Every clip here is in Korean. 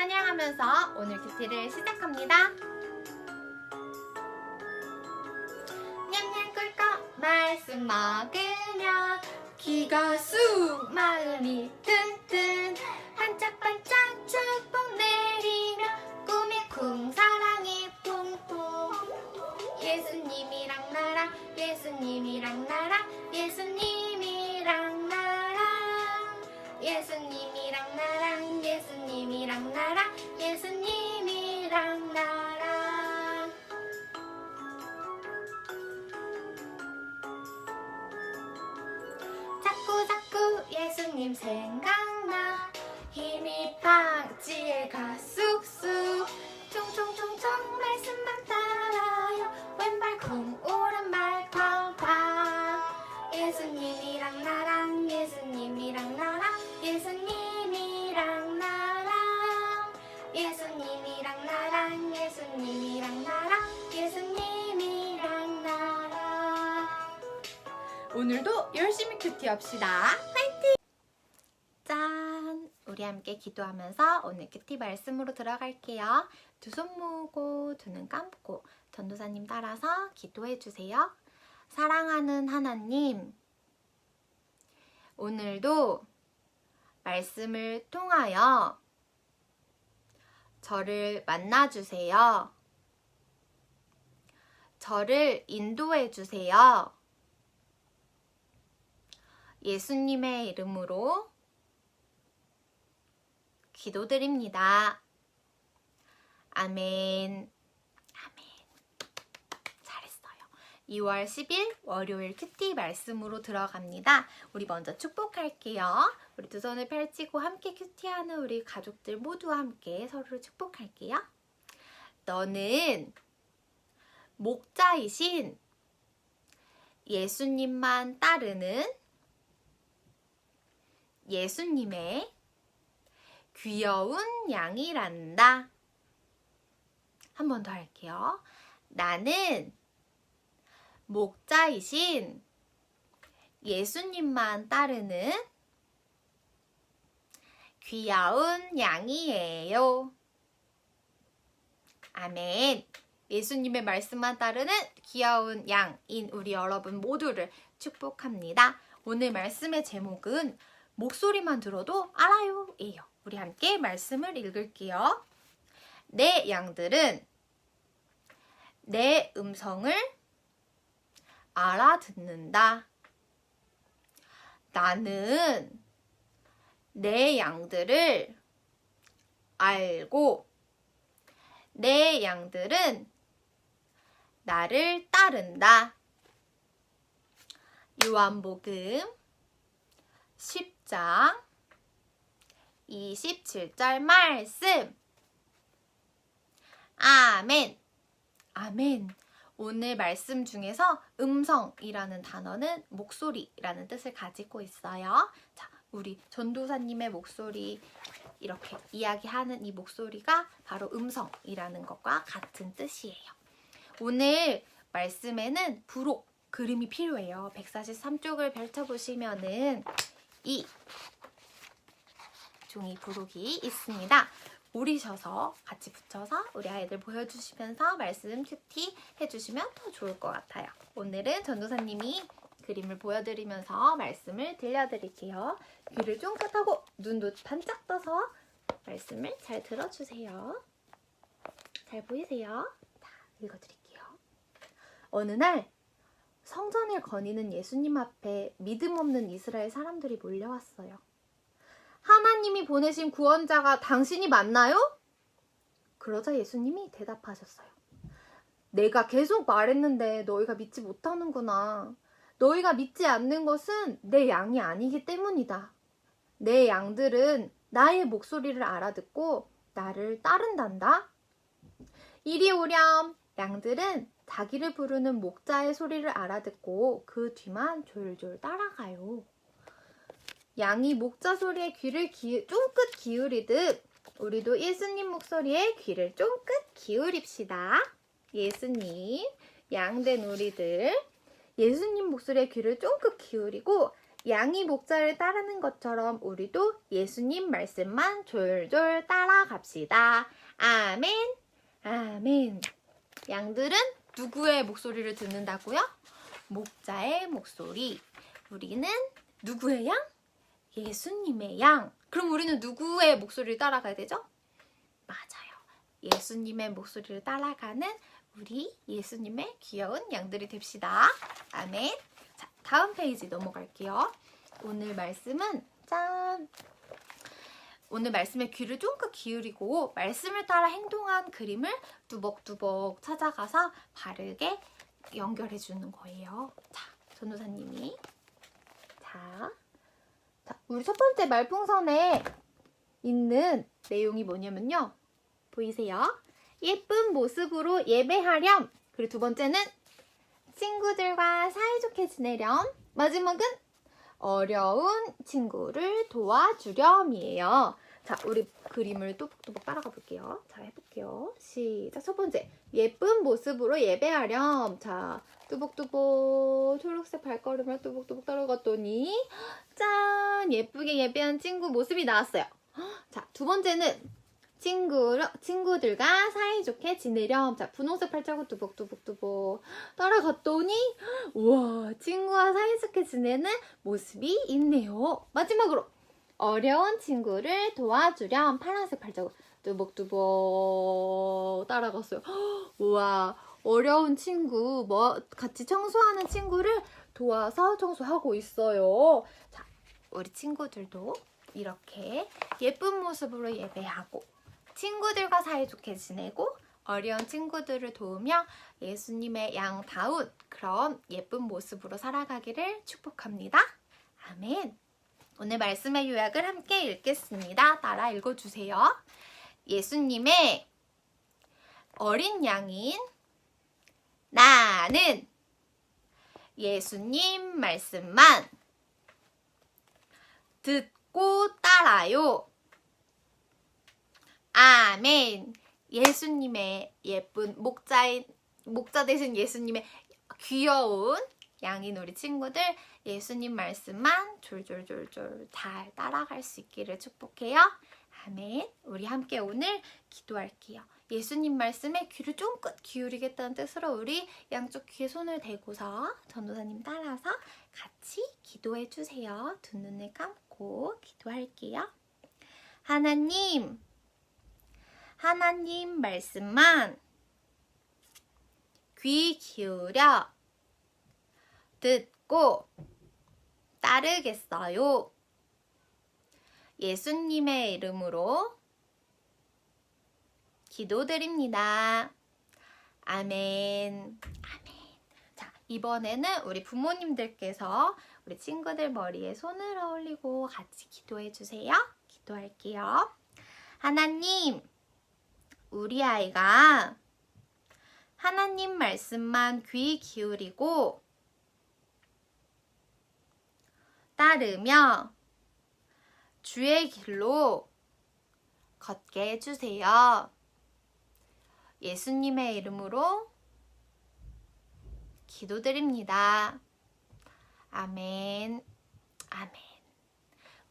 찬양하면서 오늘 큐티를 시작합니다. 냠냠 꿀꺽 말씀 먹으며 기가 쑥 마음이 튼튼 반짝반짝 축복 내리며 꿈이 쿵 사랑이 퐁퐁 예수님이랑 나랑 예수님이랑 나랑 예수님이랑 나랑 나랑 예수님이랑 나랑 예수님이랑 나랑. 자꾸 자꾸 예수님 생각나. 힘이 박지에 가 쑥쑥. 총총총총 말씀만 큐티 합시다. 화이팅! 짠! 우리 함께 기도하면서 오늘 큐티 말씀으로 들어갈게요. 두 손 모으고 두 눈 감고 전도사님 따라서 기도해 주세요. 사랑하는 하나님, 오늘도 말씀을 통하여 저를 만나주세요. 저를 인도해 주세요. 예수님의 이름으로 기도드립니다. 아멘. 아멘. 잘했어요. 2월 10일 월요일 큐티 말씀으로 들어갑니다. 우리 먼저 축복할게요. 우리 두 손을 펼치고 함께 큐티하는 우리 가족들 모두 함께 서로를 축복할게요. 너는 목자이신 예수님만 따르는 예수님의 귀여운 양이란다. 한 번 더 할게요. 나는 목자이신 예수님만 따르는 귀여운 양이에요. 아멘. 예수님의 말씀만 따르는 귀여운 양인 우리 여러분 모두를 축복합니다. 오늘 말씀의 제목은 목소리만 들어도 알아요. 예요. 우리 함께 말씀을 읽을게요. 내 양들은 내 음성을 알아듣는다. 나는 내 양들을 알고 내 양들은 나를 따른다. 요한복음 10 장 27절 말씀. 아멘. 아멘. 오늘 말씀 중에서 음성이라는 단어는 목소리라는 뜻을 가지고 있어요. 자, 우리 전도사님의 목소리 이렇게 이야기하는 이 목소리가 바로 음성이라는 것과 같은 뜻이에요. 오늘 말씀에는 부록 그림이 필요해요. 143쪽을 펼쳐보시면은 이 종이 부록이 있습니다. 오리셔서 같이 붙여서 우리 아이들 보여주시면서 말씀 큐티 해주시면 더 좋을 것 같아요. 오늘은 전도사님이 그림을 보여드리면서 말씀을 들려드릴게요. 귀를 쫑긋 하고 눈도 반짝 떠서 말씀을 잘 들어주세요. 잘 보이세요? 자, 읽어드릴게요. 어느 날 성전을 거니는 예수님 앞에 믿음 없는 이스라엘 사람들이 몰려왔어요. 하나님이 보내신 구원자가 당신이 맞나요? 그러자 예수님이 대답하셨어요. 내가 계속 말했는데 너희가 믿지 못하는구나. 너희가 믿지 않는 것은 내 양이 아니기 때문이다. 내 양들은 나의 목소리를 알아듣고 나를 따른단다. 이리 오렴. 양들은 자기를 부르는 목자의 소리를 알아듣고 그 뒤만 졸졸 따라가요. 양이 목자 소리에 귀를 기, 쫑긋 기울이듯 우리도 예수님 목소리에 귀를 쫑긋 기울입시다. 예수님, 양된 우리들 예수님 목소리에 귀를 쫑긋 기울이고 양이 목자를 따르는 것처럼 우리도 예수님 말씀만 졸졸 따라갑시다. 아멘. 아멘. 양들은 누구의 목소리를 듣는다고요? 목자의 목소리. 우리는 누구의 양? 예수님의 양. 그럼 우리는 누구의 목소리를 따라가야 되죠? 맞아요. 예수님의 목소리를 따라가는 우리 예수님의 귀여운 양들이 됩시다. 아멘. 자, 다음 페이지 넘어갈게요. 오늘 말씀은 짠. 오늘 말씀에 귀를 쫑긋 기울이고 말씀을 따라 행동한 그림을 뚜벅뚜벅 찾아가서 바르게 연결해 주는 거예요. 자, 전도사님이 자, 자, 우리 첫 번째 말풍선에 있는 내용이 뭐냐면요. 보이세요? 예쁜 모습으로 예배하렴. 그리고 두 번째는 친구들과 사이좋게 지내렴. 마지막은 어려운 친구를 도와주렴이에요. 자, 우리 그림을 또박또박 따라가 볼게요. 자, 해볼게요. 시작. 첫 번째. 예쁜 모습으로 예배하렴. 자, 뚜벅뚜벅 초록색 발걸음을 뚜벅뚜벅 따라갔더니 짠! 예쁘게 예배한 친구 모습이 나왔어요. 자, 두 번째는 친구, 친구들과 사이좋게 지내렴. 자, 분홍색 발자국 뚜벅뚜벅뚜벅 따라갔더니 우와, 친구와 사이좋게 지내는 모습이 있네요. 마지막으로 어려운 친구를 도와주렴. 파란색 발자국 뚜벅뚜벅 따라갔어요. 우와, 어려운 친구, 뭐 같이 청소하는 친구를 도와서 청소하고 있어요. 자, 우리 친구들도 이렇게 예쁜 모습으로 예배하고 친구들과 사이좋게 지내고 어려운 친구들을 도우며 예수님의 양다운 그런 예쁜 모습으로 살아가기를 축복합니다. 아멘. 오늘 말씀의 요약을 함께 읽겠습니다. 따라 읽어주세요. 예수님의 어린 양인 나는 예수님 말씀만 듣고 따라요. 아멘. 예수님의 예쁜 목자인 목자 대신 예수님의 귀여운 양인 우리 친구들 예수님 말씀만 졸졸졸졸 잘 따라갈 수 있기를 축복해요. 아멘. 우리 함께 오늘 기도할게요. 예수님 말씀에 귀를 쫑긋 기울이겠다는 뜻으로 우리 양쪽 귀에 손을 대고서 전도사님 따라서 같이 기도해 주세요. 두 눈을 감고 기도할게요. 하나님, 하나님 말씀만 귀 기울여 듣고 따르겠어요. 예수님의 이름으로 기도드립니다. 아멘. 아멘. 자, 이번에는 우리 부모님들께서 우리 친구들 머리에 손을 어울리고 같이 기도해 주세요. 기도할게요. 하나님, 우리 아이가 하나님 말씀만 귀 기울이고 따르며 주의 길로 걷게 해주세요. 예수님의 이름으로 기도드립니다. 아멘. 아멘.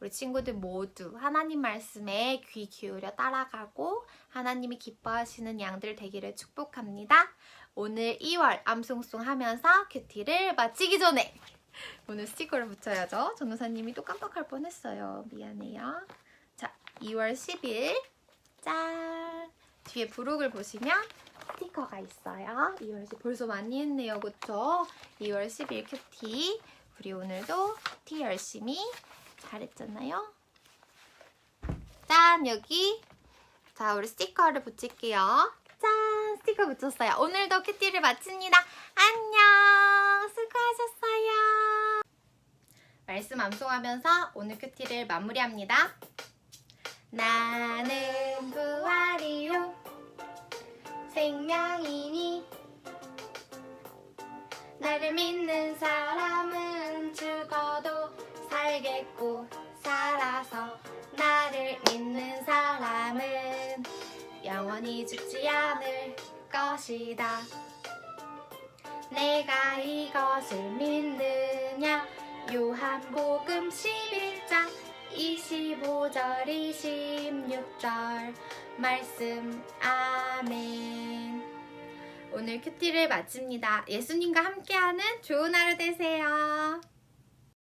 우리 친구들 모두 하나님 말씀에 귀 기울여 따라가고 하나님이 기뻐하시는 양들 되기를 축복합니다. 오늘 2월 암송송 하면서 큐티를 마치기 전에 오늘 스티커를 붙여야죠. 전도사님이 또 깜빡할 뻔했어요. 미안해요. 자, 2월 10일 짠 뒤에 부록을 보시면 스티커가 있어요. 2월 10일 벌써 많이 했네요. 그쵸? 2월 10일 큐티 우리 오늘도 큐티 열심히 잘했잖아요. 짠 여기 자 우리 스티커를 붙일게요. 짠 스티커 붙였어요. 오늘도 큐티를 마칩니다. 안녕 수고하셨어요. 말씀 암송하면서 오늘 큐티를 마무리합니다. 나는 부활이요 생명이니 나를 믿는 사람 살겠고 살아서 나를 믿는 사람은 영원히 죽지 않을 것이다 내가 이것을 믿느냐 요한복음 11장 25절 26절 말씀 아멘 오늘 큐티를 마칩니다. 예수님과 함께하는 좋은 하루 되세요.